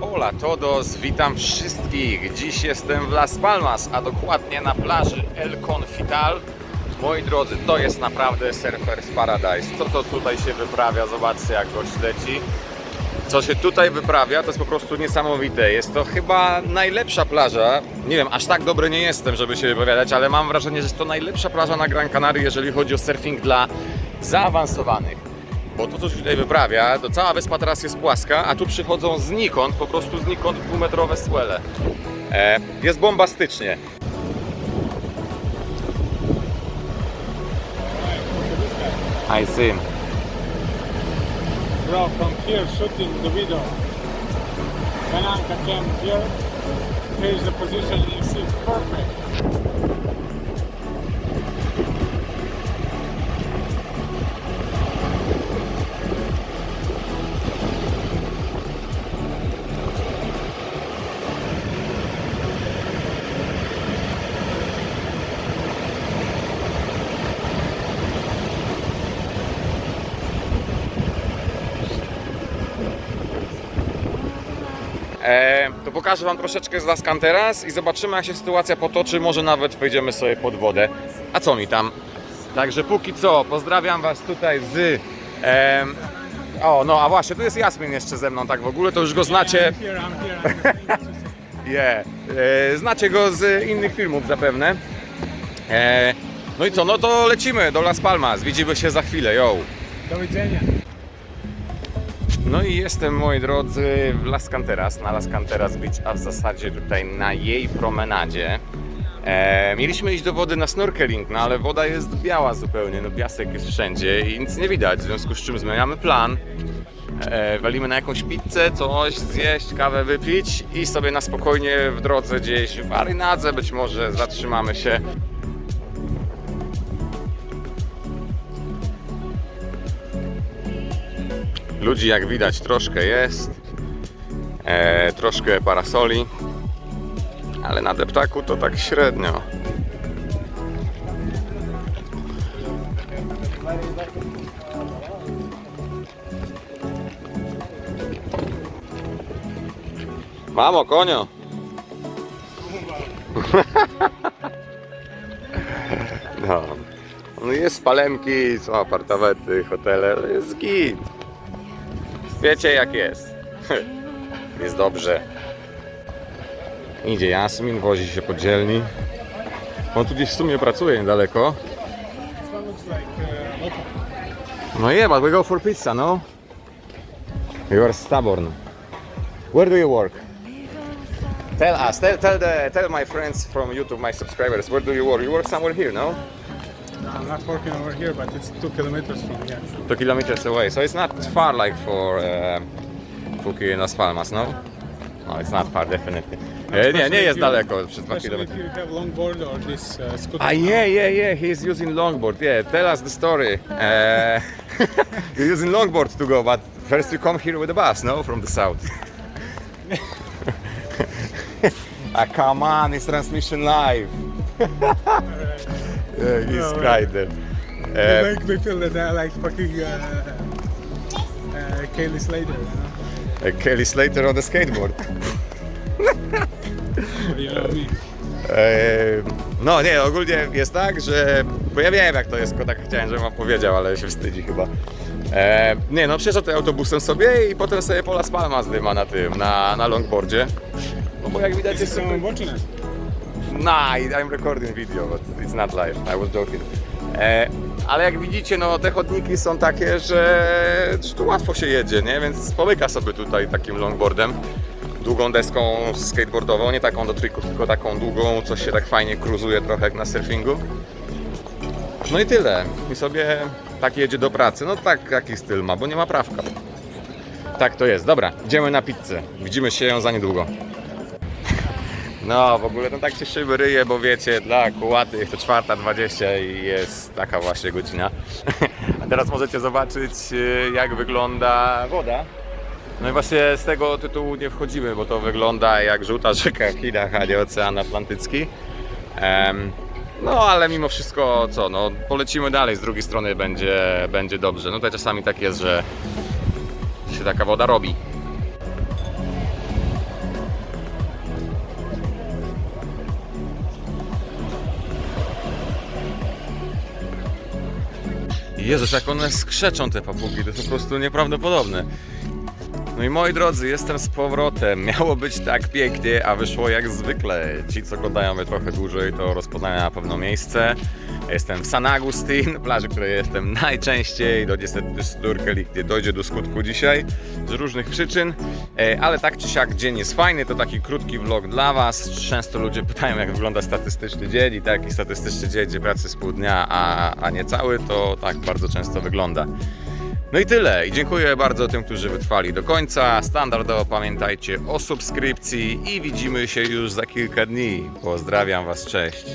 Hola todos, witam wszystkich. Dziś jestem w Las Palmas, a dokładnie na plaży El Confital. Moi drodzy, to jest naprawdę Surfer's Paradise. Co to tutaj się wyprawia? Zobaczcie jak gość leci. Co się tutaj wyprawia, to jest po prostu niesamowite. Jest to chyba najlepsza plaża. Nie wiem, aż tak dobry nie jestem, żeby się wypowiadać, ale mam wrażenie, że jest to najlepsza plaża na Gran Canaria, jeżeli chodzi o surfing dla zaawansowanych. Bo to, co się tutaj wyprawia, to cała wyspa teraz jest płaska, a tu przychodzą znikąd, po prostu znikąd półmetrowe swele. E, jest bombastycznie. I see. Bro, from here shooting the video. When Anka came here, here's the position you see perfect. E, to pokażę Wam troszeczkę z Las Canteras i zobaczymy jak się sytuacja potoczy, może nawet wejdziemy sobie pod wodę. A co mi tam? Także póki co, pozdrawiam Was tutaj z... em, o, no a właśnie, tu jest Jasmin jeszcze ze mną, tak w ogóle, to już go znacie. Yeah. E, znacie go z innych filmów zapewne. E, no i co, no to lecimy do Las Palmas, widzimy się za chwilę, yo. Do widzenia. No i jestem, moi drodzy, w Las Canteras, na Las Canteras Beach, a w zasadzie tutaj na jej promenadzie. E, mieliśmy iść do wody na snorkeling, no ale woda jest biała zupełnie, no piasek jest wszędzie i nic nie widać, w związku z czym zmieniamy plan. E, walimy na jakąś pizzę, coś zjeść, kawę wypić i sobie na spokojnie w drodze gdzieś w Arynadze być może zatrzymamy się. Ludzi jak widać troszkę jest, e, troszkę parasoli, ale na deptaku to tak średnio. Mamo, konio! No. no jest palemki, są apartamenty, hotele, jest git. Wiecie jak jest. Jest dobrze. Idzie Jasmin, wozi się po dzielni. On tu gdzieś w sumie pracuje niedaleko. No yeah, but we go for pizza, no? You are stubborn. Where do you work? Tell us, tell, tell, the, tell my friends from YouTube, my subscribers, where do you work? You work somewhere here, no? I'm not working over here, but it's two kilometers from here. Two kilometers away, so it's not far like for uh, Fuki and Las Palmas, no? No, it's not far, definitely. Nie, nie Especially jest daleko, przez dwa Especially if you have longboard or this uh, scooter. Ah, yeah, yeah, yeah. He's using longboard. Yeah, tell us the story. Uh, you're using longboard to go, but first you come here with a bus, no, from the south. ah, come on, it's transmission live. Yeah, he's No right there. They Uh, make me feel that I like fucking uh, uh, Kaylee Slater, you uh, Kelly Slater on the skateboard. know? Know? E, No nie, ogólnie jest tak, że. Bo ja wiem jak to jest, tylko tak chciałem, żebym wam powiedział, ale się wstydzi chyba. E, nie no, przyjeżdża tutaj autobusem sobie i potem sobie po Las Palmas dyma na tym, na, na longboardzie. No bo jak widać jest? Nah, I'm recording video, but it's not live. I was joking. E, ale jak widzicie, no te chodniki są takie, że, że tu łatwo się jedzie, nie? Więc pomyka sobie tutaj takim longboardem. Długą deską skateboardową, nie taką do trików, tylko taką długą, coś się tak fajnie cruzuje trochę jak na surfingu. No i tyle. I sobie tak jedzie do pracy. No tak, jaki styl ma, bo nie ma prawka. Tak to jest. Dobra, idziemy na pizzę. Widzimy się za niedługo. No, w ogóle no tak się szyby ryje, bo wiecie, dla kułatych to czwarta 20 i jest taka właśnie godzina. A teraz możecie zobaczyć, y, jak wygląda woda. No i właśnie z tego tytułu nie wchodzimy, bo to wygląda jak żółta rzeka w Chinach, a nie Ocean Atlantycki. Em, no ale mimo wszystko co, no polecimy dalej, z drugiej strony będzie, będzie dobrze. No tutaj czasami tak jest, że się taka woda robi. Jezus, jak one skrzeczą te papugi, to jest po prostu nieprawdopodobne. No i moi drodzy, jestem z powrotem. Miało być tak pięknie, a wyszło jak zwykle. Ci, co oglądają mnie trochę dłużej, to rozpoznają na pewno miejsce. Jestem w San Agustin, plaży, której jestem najczęściej. Do niestety snorkeling nie dojdzie do skutku dzisiaj z różnych przyczyn, E, ale tak czy siak dzień jest fajny. To taki krótki vlog dla Was. Często ludzie pytają, jak wygląda statystyczny dzień i taki statystyczny dzień, gdzie pracy z pół dnia, a, a nie cały, to tak bardzo często wygląda. No i tyle. I dziękuję bardzo tym, którzy wytrwali do końca. Standardowo pamiętajcie o subskrypcji i widzimy się już za kilka dni. Pozdrawiam Was, cześć.